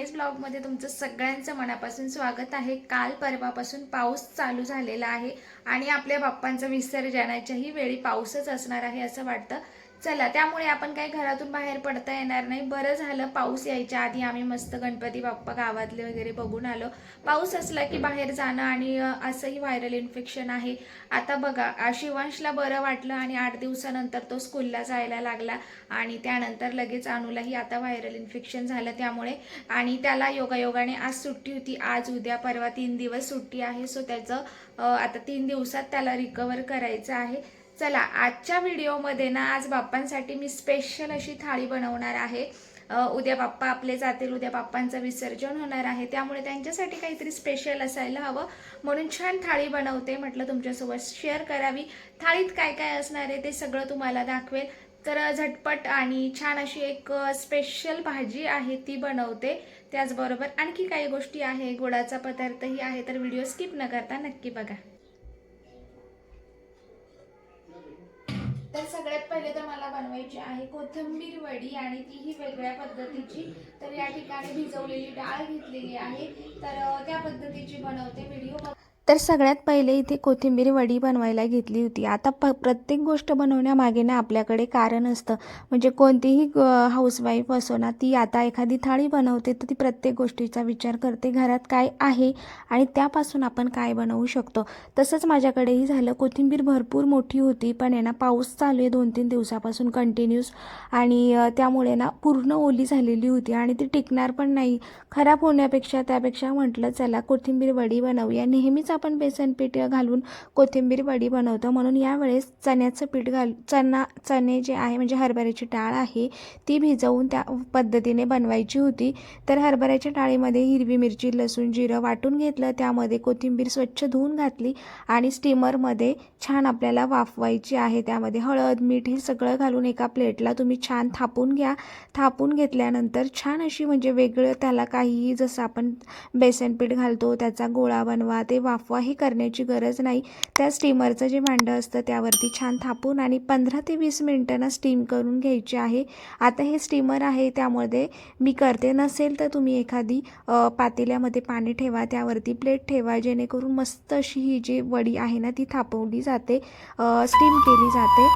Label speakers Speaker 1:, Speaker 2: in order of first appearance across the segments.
Speaker 1: गणेश ब्लॉगमध्ये तुमचं सगळ्यांचं मनापासून स्वागत आहे. काल परवापासून पाऊस चालू झालेला आहे आणि आपल्या बाप्पांचं विसर्जनाच्याही वेळी पाऊसच असणार आहे असं वाटतं. चला त्यामुळे आपण काही घरातून बाहेर पडता येणार नाही. बरं झालं पाऊस यायच्या आधी आम्ही मस्त गणपती बाप्पा गावातले वगैरे बघून आलो. पाऊस असला की बाहेर जाणं आणि असंही व्हायरल इन्फेक्शन आहे. आता बघा शिवांशला बरं वाटलं आणि आठ दिवसानंतर तो स्कूलला जायला लागला आणि त्यानंतर लगेच अनुलाही आता व्हायरल इन्फेक्शन झालं त्यामुळे. आणि त्याला योगायोगाने आज सुट्टी होती. आज उद्या परवा तीन दिवस सुट्टी आहे. सो त्याचं आता तीन दिवसात त्याला रिकवर करायचं आहे. चला आजच्या व्हिडिओमध्ये ना आज बाप्पांसाठी मी स्पेशल अशी थाळी बनवणार आहे. उद्या बाप्पा आपले जातील उद्या बाप्पांचं विसर्जन होणार आहे. त्यामुळे त्यांच्यासाठी काहीतरी स्पेशल असायला हवं. म्हणून छान थाळी बनवते म्हटलं तुमच्यासोबत शेअर करावी. थाळीत काय काय असणार आहे ते सगळं तुम्हाला दाखवेल. तर झटपट आणि छान अशी एक स्पेशल भाजी आहे ती बनवते. त्याचबरोबर आणखी काही गोष्टी आहे गोडाचा पदार्थही आहे तर व्हिडिओ स्किप न करता नक्की बघा. तर सगळ्यात पहिले तर मला बनवायची आहे कोथिंबीर वडी आणि तीही वेगळ्या पद्धतीची. तर या ठिकाणी भिजवलेली डाळ घेतलेली आहे. तर त्या पद्धतीची बनवते व्हिडिओ. तर सगळ्यात पहिले इथे कोथिंबीर वडी बनवायला घेतली होती. आता प प्रत्येक गोष्ट बनवण्यामागे ना आपल्याकडे कारण असतं. म्हणजे कोणतीही हाऊसवाईफ असो ना ती आता एखादी थाळी बनवते तर ती प्रत्येक गोष्टीचा विचार करते घरात काय आहे आणि त्यापासून आपण काय बनवू शकतो. तसंच माझ्याकडेही झालं. कोथिंबीर भरपूर मोठी होती पण आहे ना पाऊस चालू आहे दोन तीन दिवसापासून कंटिन्यूस आणि त्यामुळे ना पूर्ण ओली झालेली होती आणि ती टिकणार पण नाही. खराब होण्यापेक्षा त्यापेक्षा म्हटलं चला कोथिंबीर वडी बनवूया. नेहमीच आपण बेसन पीठ घालून कोथिंबीर वडी बनवतो. म्हणून यावेळेस चण्याचं पीठ घाल चना चणे जे आहे म्हणजे हरभऱ्याची डाळ आहे ती भिजवून त्या पद्धतीने बनवायची होती. तर हरभऱ्याच्या डाळीमध्ये हिरवी मिरची लसूण जिरं वाटून घेतलं. त्यामध्ये कोथिंबीर स्वच्छ धुवून घातली आणि स्टीमरमध्ये छान आपल्याला वाफवायची आहे. त्यामध्ये हळद मीठ हे सगळं घालून एका प्लेटला तुम्ही छान थापून घ्या. थापून घेतल्यानंतर छान अशी म्हणजे वेगळं त्याला काहीही जसं आपण बेसन पीठ घालतो त्याचा गोळा बनवा ते वाफ अफवाही करण्याची गरज नाही. त्या स्टीमरचं जे भांडं असतं त्यावरती छान थापून आणि पंधरा ते वीस मिनटांना स्टीम करून घ्यायची आहे. आता हे स्टीमर आहे त्यामध्ये मी करते. नसेल तर तुम्ही एखादी पातेल्यामध्ये पाणी ठेवा त्यावरती प्लेट ठेवा जेणेकरून मस्त अशी ही जी वडी आहे ना ती थापवली जाते. स्टीम केली जाते.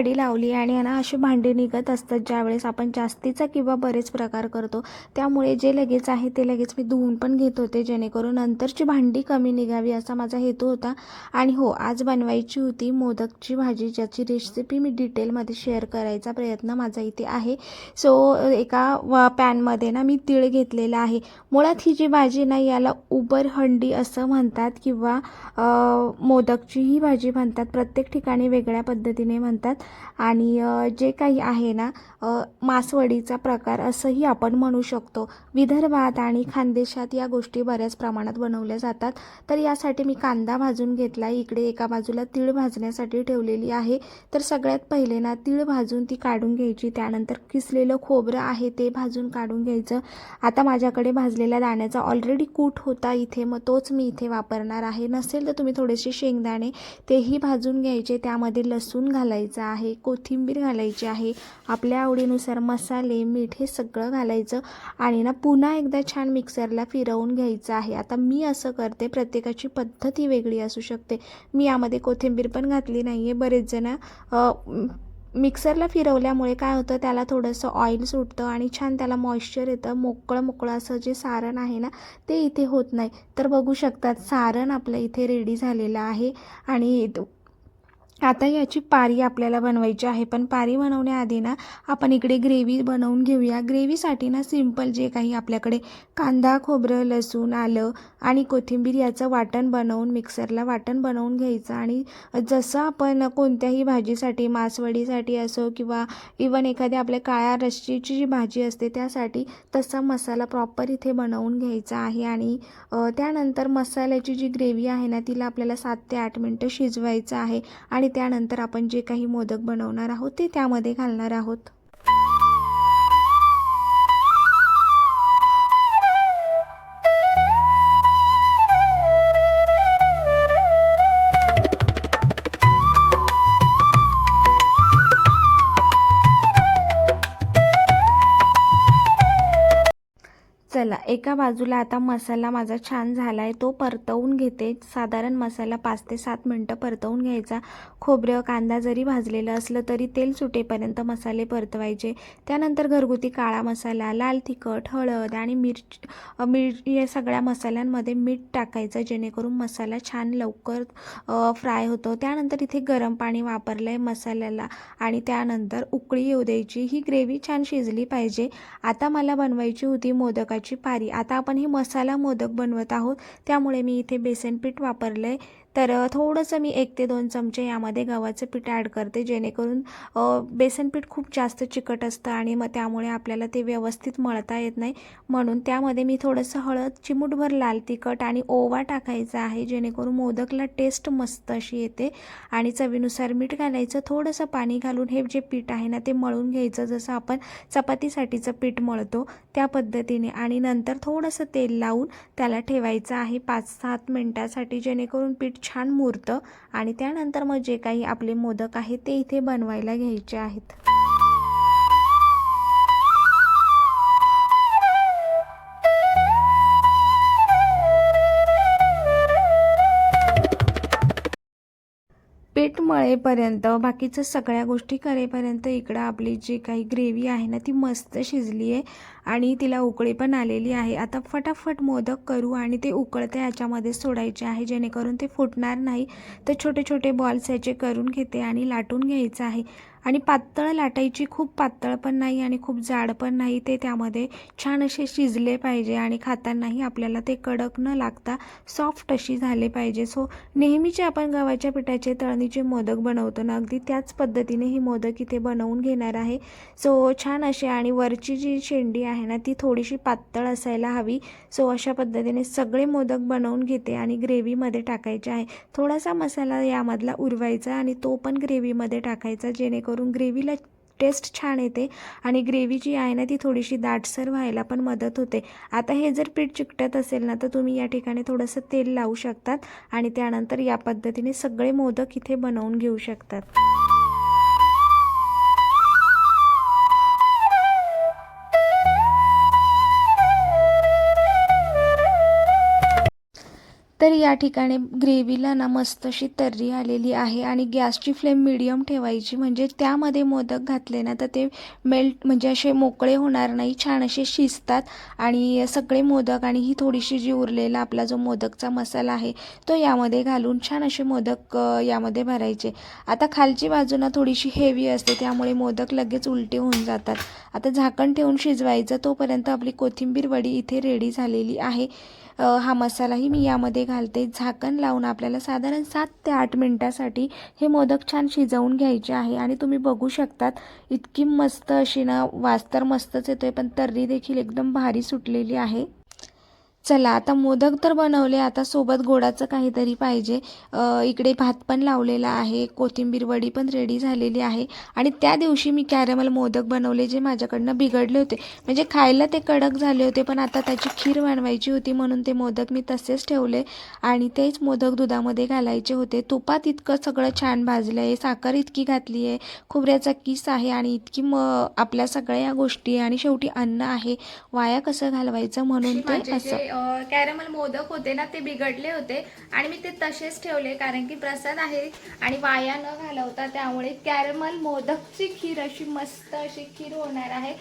Speaker 1: कडी लावली आणि ना अशी भांडी निघत असतात ज्यावेळेस आपण जास्तीचा किंवा बरेच प्रकार करतो. त्यामुळे जे लगेच आहे ते लगेच मी धुवून पण घेत होते जेणेकरून नंतरची भांडी कमी निघावी असा माझा हेतू होता. आणि हो आज बनवायची होती मोदकची भाजी ज्याची रेसिपी मी डिटेलमध्ये शेअर करायचा प्रयत्न माझा इथे आहे. सो एका व पॅनमध्ये ना मी तीळ घेतलेला आहे. मुळात ही जी भाजी ना याला उबर हंडी असं म्हणतात किंवा मोदकची ही भाजी म्हणतात. प्रत्येक ठिकाणी वेगळ्या पद्धतीने म्हणतात. आणि जे काही आहे ना मासवडीचा प्रकार असंही आपण म्हणू शकतो. विदर्भात आणि खानदेशात या गोष्टी बऱ्याच प्रमाणात बनवल्या जातात. तर यासाठी मी कांदा भाजून घेतला. इकडे एका बाजूला तीळ भाजण्यासाठी ठेवलेली आहे. तर सगळ्यात पहिले ना तीळ भाजून ती काढून घ्यायची. त्यानंतर किसलेलं खोबरं आहे ते भाजून काढून घ्यायचं. आता माझ्याकडे भाजलेल्या दाण्याचा ऑलरेडी कूट होता इथे. मग तोच मी इथे वापरणार आहे. नसेल तर तुम्ही थोडेसे शेंगदाणे तेही भाजून घ्यायचे. त्यामध्ये लसूण घालायचं आहे. आहे कोथिंबीर घालायची आहे. आपल्या आवडीनुसार मसाले मीठ हे सगळं घालायचं आणि ना पुन्हा एकदा छान मिक्सरला फिरवून घ्यायचं आहे. आता मी असं करते प्रत्येकाची पद्धत ही वेगळी असू शकते. मी यामध्ये कोथिंबीर पण घातली नाही आहे बरेच जण मिक्सरला फिरवल्यामुळे काय होतं त्याला थोडंसं ऑइल सुटतं आणि छान त्याला मॉइश्चर येतं. मोकळं मोकळं असं जे सारण आहे ना ते इथे होत नाही. तर बघू शकतात सारण आपलं इथे रेडी झालेलं आहे. आणि आता याची पारी आपल्याला बनवायची आहे पण पारी बनवण्याआधी ना आपण इकडे ग्रेव्ही बनवून घेऊया. ग्रेव्हीसाठी ना सिंपल जे काही आपल्याकडे कांदा खोबरं लसूण आलं आणि कोथिंबीर याचं वाटण बनवून मिक्सरला वाटण बनवून घ्यायचं. आणि जसं आपण कोणत्याही भाजीसाठी मासवडीसाठी असो किंवा इवन एखाद्या आपल्या काळ्या रश्शीची जी भाजी असते त्यासाठी तसा मसाला प्रॉपर इथे बनवून घ्यायचा आहे. आणि त्यानंतर मसाल्याची जी ग्रेव्ही आहे ना तिला आपल्याला सात ते आठ मिनटं शिजवायचं आहे. आणि त्यानंतर आपण जे काही मोदक बनवणार आहोत ते त्यामध्ये घालणार आहोत. एका बाजूला आता मसाला माझा छान झाला आहे तो परतवून घेते. साधारण मसाला पाच ते सात मिनटं परतवून घ्यायचा. खोबरं कांदा जरी भाजलेलं असलं तरी तेल सुटेपर्यंत मसाले परतवायचे. त्यानंतर घरगुती काळा मसाला लाल तिखट हळद आणि मिरच मिर या सगळ्या मसाल्यांमध्ये मीठ टाकायचं जेणेकरून मसाला छान लवकर फ्राय होतो. त्यानंतर इथे गरम पाणी वापरलं आहे मसाल्याला आणि त्यानंतर उकळी येऊ द्यायची. ही ग्रेव्ही छान शिजली पाहिजे. आता मला बनवायची होती मोदकाची पारी आता आपण हे मसाला मोदक बनवत आहोत. त्यामुळे मी इथे बेसन पीठ वापरलं आहे तर थोडंसं मी एक ते दोन चमचे यामध्ये गव्हाचं पीठ ॲड करते जेणेकरून बेसन पीठ खूप जास्त चिकट असतं आणि मग त्यामुळे आपल्याला ते व्यवस्थित मळता येत नाही. म्हणून त्यामध्ये मी थोडंसं हळद चिमूटभर लाल तिखट आणि ओवा टाकायचा आहे जेणेकरून मोदकला टेस्ट मस्त अशी येते. आणि चवीनुसार मीठ घालायचं थोडंसं पाणी घालून हे जे पीठ आहे ना ते मळून घ्यायचं. जसं आपण चपातीसाठीचं पीठ मळतो त्या पद्धतीने. आणि नंतर थोडंसं तेल लावून त्याला ठेवायचं आहे पाच सात मिनटासाठी जेणेकरून पीठ छान मुरतं आणि त्यानंतर मग जे काही आपले मोदक आहे ते इथे बनवायला घ्यायचे आहेत. मळेपर्यंत बाकीचं सगळ्या गोष्टी करेपर्यंत इकडं आपली जी काही ग्रेव्ही आहे ना ती मस्त शिजली आहे आणि तिला उकळी पण आलेली आहे. आता फटाफट मोदक करू आणि ते उकळते ह्याच्यामध्ये सोडायचे आहे जेणेकरून ते फुटणार नाही. तर छोटे छोटे बॉल्स याचे करून घेते आणि लाटून घ्यायचं आहे. आणि पातळ लाटायची खूप पातळ पण नाही आणि खूप जाड पण नाही. ते त्यामध्ये छान असे शिजले पाहिजे आणि खातानाही आपल्याला ते कडक न लागता सॉफ्ट अशी झाले पाहिजे. सो नेहमीचे आपण गव्हाच्या पिठाचे तळणीचे मोदक बनवतो ना अगदी त्याच पद्धतीने ही मोदक इथे बनवून घेणार आहे. सो छान असे आणि वरची जी शेंडी आहे ना ती थोडीशी पातळ असायला हवी. सो अशा पद्धतीने सगळे मोदक बनवून घेते आणि ग्रेव्हीमध्ये टाकायचे आहे. थोडासा मसाला यामधला उरवायचा आणि तो पण ग्रेव्हीमध्ये टाकायचा जेणेकरून करून ग्रेव्हीला टेस्ट छान येते आणि ग्रेव्ही जी आहे ना ती थोडीशी दाटसर व्हायला पण मदत होते. आता हे जर पीठ चिकटत असेल ना तर तुम्ही या ठिकाणी थोडंसं तेल लावू शकतात आणि त्यानंतर या पद्धतीने सगळे मोदक इथे बनवून घेऊ शकतात. या ठिकाणी ग्रेव्हीला ना मस्त अशी तर्री आलेली आहे आणि गॅसची फ्लेम मिडियम ठेवायची. म्हणजे त्यामध्ये मोदक घातले ना तर ते मेल्ट म्हणजे असे मोकळे होणार नाही छान असे शिजतात आणि सगळे मोदक आणि ही थोडीशी जी उरलेला आपला जो मोदकचा मसाला आहे तो यामध्ये घालून छान असे मोदक यामध्ये भरायचे. आता खालची बाजू ना थोडीशी हेवी असते त्यामुळे मोदक लगेच उलटे होऊन जातात. आता झाकण ठेवून शिजवायचं तोपर्यंत आपली कोथिंबीर वडी इथे रेडी झालेली आहे. हा मसालाही मी यामध्ये घालते. झाकण लावून आपल्याला साधारण सात ते आठ मिनटासाठी हे मोदक छान शिजवून घ्यायचे आहे. आणि तुम्ही बघू शकतात इतकी मस्त अशी ना वास तर मस्तच येतोय पण तर्री देखील एकदम भारी सुटलेली आहे. चला आता मोदक तर बनवले आता सोबत गोडाचं काहीतरी पाहिजे. इकडे भात पण लावलेला आहे कोथिंबीर वडी पण रेडी झालेली आहे. आणि त्या दिवशी मी कॅरमल मोदक बनवले जे माझ्याकडनं बिघडले होते. म्हणजे खायला ते कडक झाले होते पण आता त्याची खीर बनवायची होती म्हणून ते मोदक मी तसेच ठेवले. आणि तेच मोदक दुधामध्ये घालायचे होते. तुपात इतकं सगळं छान भाजलं आहे साखर इतकी घातली आहे खोबऱ्याचा किस आहे आणि इतकी म आपल्या सगळ्या या गोष्टी आणि शेवटी अन्न आहे. वाया कसं घालवायचं म्हणून ते असं.
Speaker 2: कॅरमल मोदक होते ना ते बिघडले होते आणि मी ते तसेच ठेवले कारण की प्रसाद आहे आणि वाया न घालवता त्यामुळे कॅरमल मोदकची खीर अशी मस्त अशी खीर होणार आहे.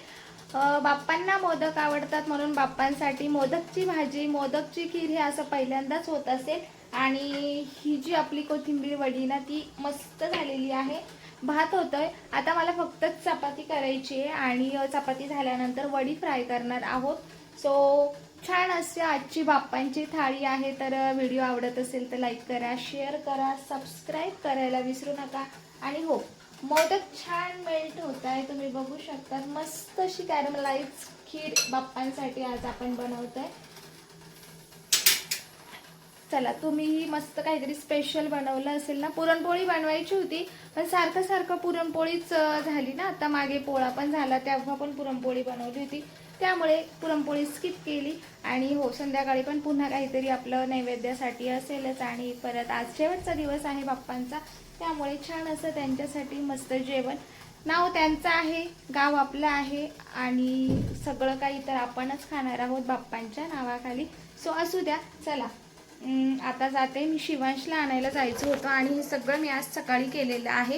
Speaker 2: बाप्पांना मोदक आवडतात म्हणून बाप्पांसाठी मोदकची भाजी मोदकची खीर हे असं पहिल्यांदाच होत असेल. आणि ही जी आपली कोथिंबीर वडी ना ती मस्त झालेली आहे. भात होतोय. आता मला फक्त चपाती करायची आहे आणि चपाती झाल्यानंतर वडी फ्राय करणार आहोत. सो छान अशी आजची बाप्पांची थाळी आहे तर व्हिडिओ आवडत असेल तर लाईक करा शेअर करा सबस्क्राईब करायला विसरू नका. आणि हो मोदक छान मेल्ट होत आहे तुम्ही बघू शकता मस्त अशी कॅरमलाईज खीर बाप्पांसाठी आज आपण बनवतोय. चला तुम्हीही मस्त काहीतरी स्पेशल बनवलं असेल ना पुरणपोळी बनवायची होती पण सारखं सारखं पुरणपोळीच झाली ना आता मागे पोळा पण झाला तेव्हा पण पुरणपोळी बनवली होती. त्यामुळे पुरणपोळी स्किप केली. आणि हो संध्याकाळी पण पुन्हा काहीतरी आपलं नैवेद्यासाठी असेलच आणि परत आज शेवटचा दिवस आहे बाप्पांचा. त्यामुळे छान असं त्यांच्यासाठी मस्त जेवण. नाव त्यांचं आहे गाव आपलं आहे आणि सगळं काही तर आपणच खाणार आहोत बाप्पांच्या नावाखाली. सो असू द्या चला. आता जाते. मी शिवांशला आणायला जायचं होतं आणि हे सगळं मी आज सकाळी केलेलं आहे.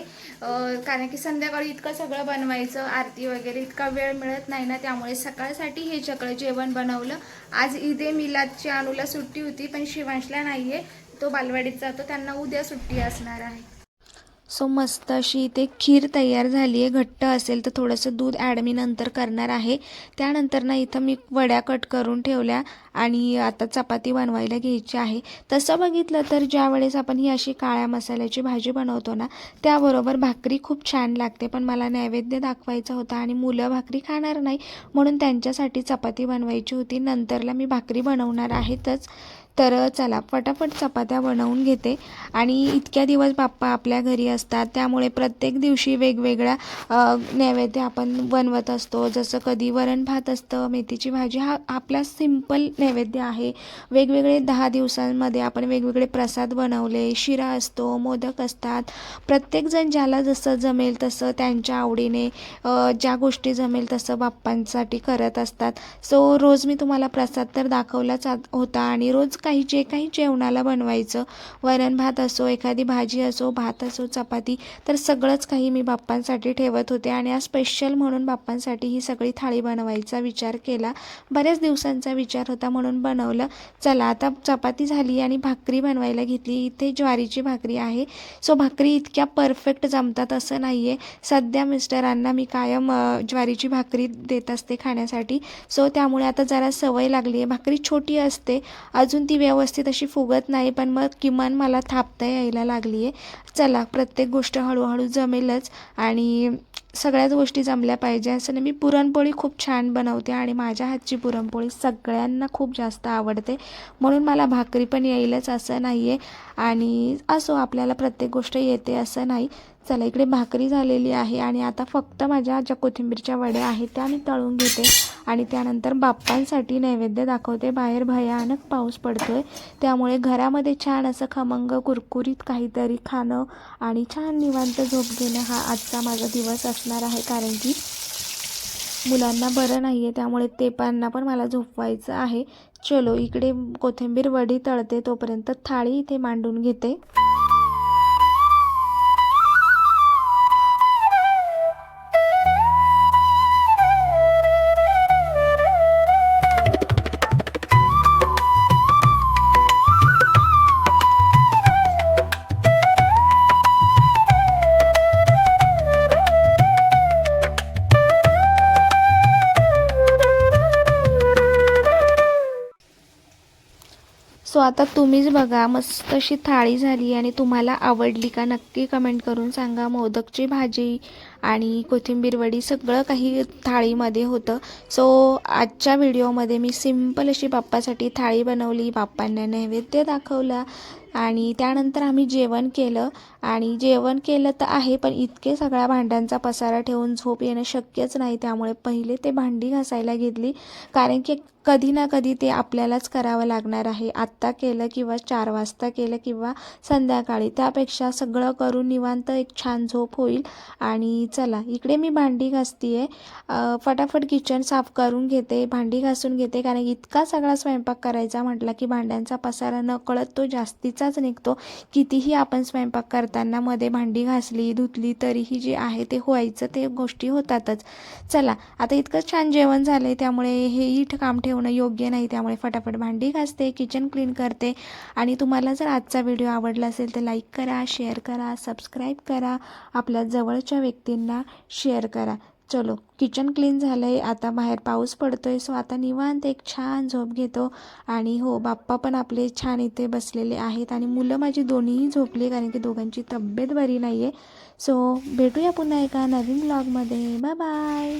Speaker 2: कारण की संध्याकाळी इतकं सगळं बनवायचं आरती वगैरे इतका वेळ मिळत नाही ना त्यामुळे सकाळसाठी हे सगळं जेवण बनवलं. आज ईदे मिलादची अनुला सुट्टी होती पण शिवांशला नाही आहे तो बालवाडीत जातो त्यांना उद्या सुट्टी असणार आहे.
Speaker 1: सो मस्त अशी इथे खीर तयार झाली आहे. घट्ट असेल तर थोडंसं दूध ॲड मी नंतर करणार आहे. त्यानंतर ना इथं मी वड्या कट करून ठेवल्या आणि आता चपाती बनवायला घ्यायची आहे. तसं बघितलं तर ज्या वेळेस आपण ही अशी काळ्या मसाल्याची भाजी बनवतो ना त्याबरोबर भाकरी खूप छान लागते. पण मला नैवेद्य दाखवायचा होता आणि मुलं भाकरी खाणार नाही म्हणून त्यांच्यासाठी चपाती बनवायची होती. नंतरला मी भाकरी बनवणार आहेतच. तर चला पटापट चपात्या बनवून घेते. आणि इतक्या दिवस बाप्पा आपल्या घरी असतात त्यामुळे प्रत्येक दिवशी वेगवेगळ्या नैवेद्य आपण बनवत असतो. जसं कधी वरण भात असतं मेथीची भाजी हा आपला सिंपल नैवेद्य आहे. वेगवेगळे दहा दिवसांमध्ये आपण वेगवेगळे प्रसाद बनवले. शिरा असतो मोदक असतात. प्रत्येकजण ज्याला जसं जमेल तसं त्यांच्या आवडीने ज्या गोष्टी जमेल तसं बाप्पांसाठी करत असतात. सो रोज मी तुम्हाला प्रसाद तर दाखवलाच होता आणि रोज काही जे काही जेवणाला बनवायचं. वरण भात असो एखादी भाजी असो भात असो चपाती तर सगळंच काही मी बाप्पांसाठी ठेवत होते. आणि आज स्पेशल म्हणून बाप्पांसाठी ही सगळी थाळी बनवायचा विचार केला. बऱ्याच दिवसांचा विचार होता म्हणून बनवलं. चला आता चपाती झाली आणि भाकरी बनवायला घेतली. इथे ज्वारीची भाकरी आहे. सो भाकरी इतक्या परफेक्ट जमतात असं नाही आहे सध्या मिस्टरांना मी कायम ज्वारीची भाकरी देत असते खाण्यासाठी. सो त्यामुळे आता जरा सवय लागली आहे भाकरी छोटी असते. अजून ती व्यवस्थित अशी फुगत नाही पण मग किमान मला थापता यायला लागली आहे चला प्रत्येक गोष्ट हळूहळू जमेलच आणि सगळ्याच गोष्टी जमल्या पाहिजे. असं नाही मी पुरणपोळी खूप छान बनवते आणि माझ्या हातची पुरणपोळी सगळ्यांना खूप जास्त आवडते. म्हणून मला भाकरी पण येईलच असं नाही आहे आणि असो आपल्याला प्रत्येक गोष्ट येते असं नाही. चला इकडे भाकरी झालेली आहे आणि आता फक्त माझ्या ज्या कोथिंबीरच्या वड्या आहेत त्या मी तळून घेते. आणि त्यानंतर बाप्पांसाठी नैवेद्य दाखवते. बाहेर भयानक पाऊस पडतो आहे त्यामुळे घरामध्ये छान असं खमंग कुरकुरीत काहीतरी खाणं आणि छान निवांत झोप घेणं हा आजचा माझा दिवस असणार आहे. कारण की मुलांना बरं नाही आहे त्यामुळे ते पांना पण मला झोपवायचं आहे. चलो इकडे कोथिंबीर वडी तळते तोपर्यंत थाळी इथे मांडून घेते. सो आता तुम्हीच बघा मस्त अशी थाळी झाली आणि तुम्हाला आवडली का नक्की कमेंट करून सांगा. मोदकची भाजी आणि कोथिंबीर वडी सगळं काही थाळीमध्ये होतं. सो आजच्या व्हिडिओमध्ये मी सिंपल अशी बाप्पासाठी थाळी बनवली बाप्पांना नैवेद्य दाखवला आणि त्यानंतर आम्ही जेवण केलं. आणि जेवण केलं तर आहे पण इतके सगळ्या भांड्यांचा पसारा ठेवून झोप येणं शक्यच नाही त्यामुळे पहिले ते भांडी घासायला घेतली. कारण की कधी ना कधी ते आपल्यालाच करावं लागणार आहे. आत्ता केलं किंवा चार वाजता केलं किंवा संध्याकाळी त्यापेक्षा सगळं करून निवांत एक छान झोप होईल. आणि चला इकडे मी भांडी घासतीये. आहे फटाफट किचन साफ करून घेते भांडी घासून घेते कारण इतका सगळा स्वयंपाक करायचा म्हटला की भांड्यांचा पसारा न कळत तो जास्तीचाच निघतो. कितीही आपण स्वयंपाक करताना मध्ये भांडी घासली धुतली तरीही जे आहे ते व्हायचं ते गोष्टी होतातच. चला आता इतकं छान जेवण झालं आहे त्यामुळे हे इठ काम ठेवणं योग्य नाही त्यामुळे फटाफट भांडी घासते किचन क्लीन करते. आणि तुम्हाला जर आजचा व्हिडिओ आवडला असेल तर लाईक करा शेअर करा सबस्क्राईब करा. आपल्या जवळच्या व्यक्तींना शेअर करा. चलो किचन क्लीन झालं आहे आता बाहेर पाऊस पडतो आहे सो आता निवांत एक छान झोप घेतो. आणि हो बाप्पा पण आपले छान इथे बसलेले आहेत आणि मुलं माझी दोन्हीही झोपली कारण की दोघांची तब्येत बरी नाही आहे सो भेटूया पुन्हा एका नवीन ब्लॉगमध्ये बाय बाय